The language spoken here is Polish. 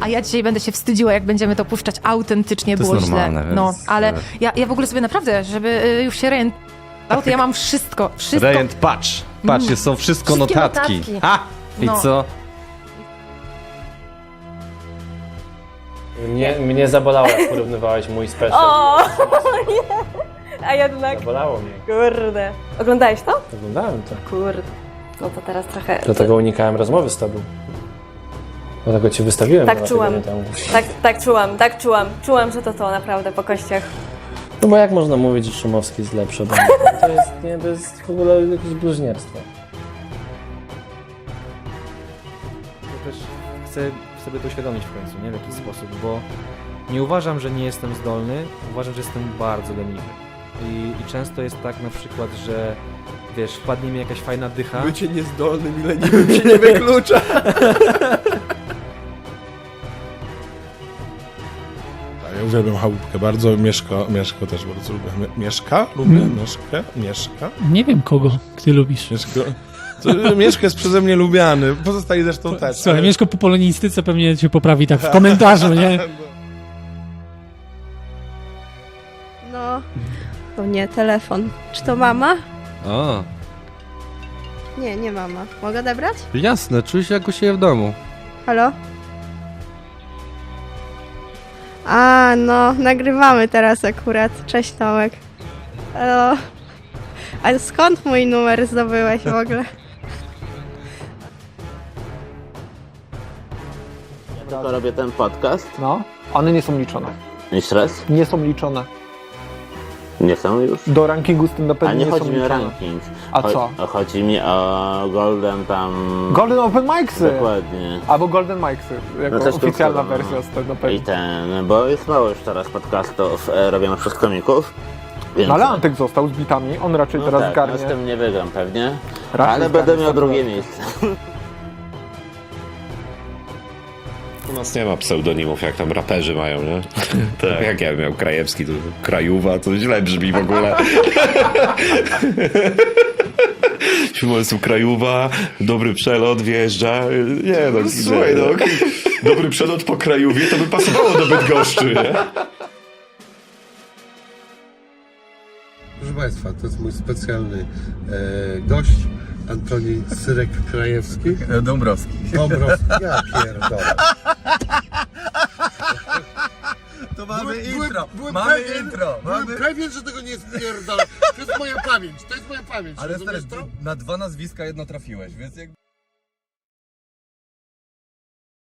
A ja dzisiaj będę się wstydziła, jak będziemy to puszczać autentycznie, To jest było normalne, źle. więc, No, ale e, ja, ja w ogóle sobie naprawdę, żeby y, już się rejent... to ja mam wszystko, wszystko. Rejent, patrz! Patrzcie, są wszystko Wszystkie notatki. notatki. Ha! I No. co? Mnie, mnie zabolało, jak porównywałeś mój special. O, nie. A jednak, Zabolało mnie. kurde. Oglądałeś to? Oglądałem to. Kurde. No to teraz trochę... Dlatego unikałem rozmowy z tobą. Dlatego cię wystawiłem. Tak czułam. Tak, tak czułam, tak czułam. Czułam, że to to naprawdę po kościach. No bo jak można mówić, że Szumowski jest lepszy mnie? To jest, nie, to jest w ogóle jakieś bluźnierstwo. to też chcę sobie to uświadomić w końcu, nie? W jakiś sposób, bo nie uważam, że nie jestem zdolny, uważam, że jestem bardzo leniwy. I, I często jest tak na przykład, że wiesz, wpadnie mi jakaś fajna dycha. Bycie niezdolnym i leniwym się nie wyklucza. uwielbiam chałupkę bardzo, Mieszko, Mieszko też bardzo lubię. Mie- Mieszka? Lubię, Mm. Mieszkę, Mieszka, Nie wiem kogo ty lubisz. Mieszko. To, Mieszko jest przeze mnie lubiany, pozostali zresztą też. Słuchaj, ale- Mieszko po polonistyce pewnie cię poprawi tak w komentarzu, nie? No, to nie, telefon. Czy to mama? O, Nie, nie mama. Mogę odebrać? jasne, czuję się jak u siebie w domu. Halo? A, no, nagrywamy teraz akurat. Cześć Tomek. Halo. A skąd mój numer zdobyłeś w ogóle? Tylko robię ten podcast. No, one nie są liczone. Jeszcze raz? Nie są liczone. Nie są już? Do rankingu stand-upu A nie nie chodzi mi o ranking. A co? Chodzi mi o Golden tam... Golden Open Mic'sy! Dokładnie. Albo Golden Mic'sy, jako No oficjalna wersja no. stand-upu. I ten, bo jest mało już teraz podcastów e, robionych przez komików. Więc... No ale Antek został z bitami, on raczej no teraz tak, zgarnie. no z tym nie wygram pewnie. raczej ale będę miał 100%. drugie miejsce. U nas nie ma pseudonimów, jak tam raperzy mają, nie? tak. Jak ja miał Krajewski, to Krajuwa, to źle brzmi w ogóle. Siłowcu Krajuwa, dobry przelot, wjeżdża. Nie no, słuchaj, no. Dobry przelot po Krajówie, to by pasowało do Bydgoszczy, nie? Proszę Państwa, to jest mój specjalny e, gość, Antoni Syrek-Krajewski. Dąbrowski. Dąbrowski, ja pierdolę. To mamy intro, mamy intro. Byłem pewien, że tego nie spierdolę. To jest moja pamięć, to jest moja pamięć, rozumiesz to? na dwa nazwiska jedno trafiłeś, więc jak...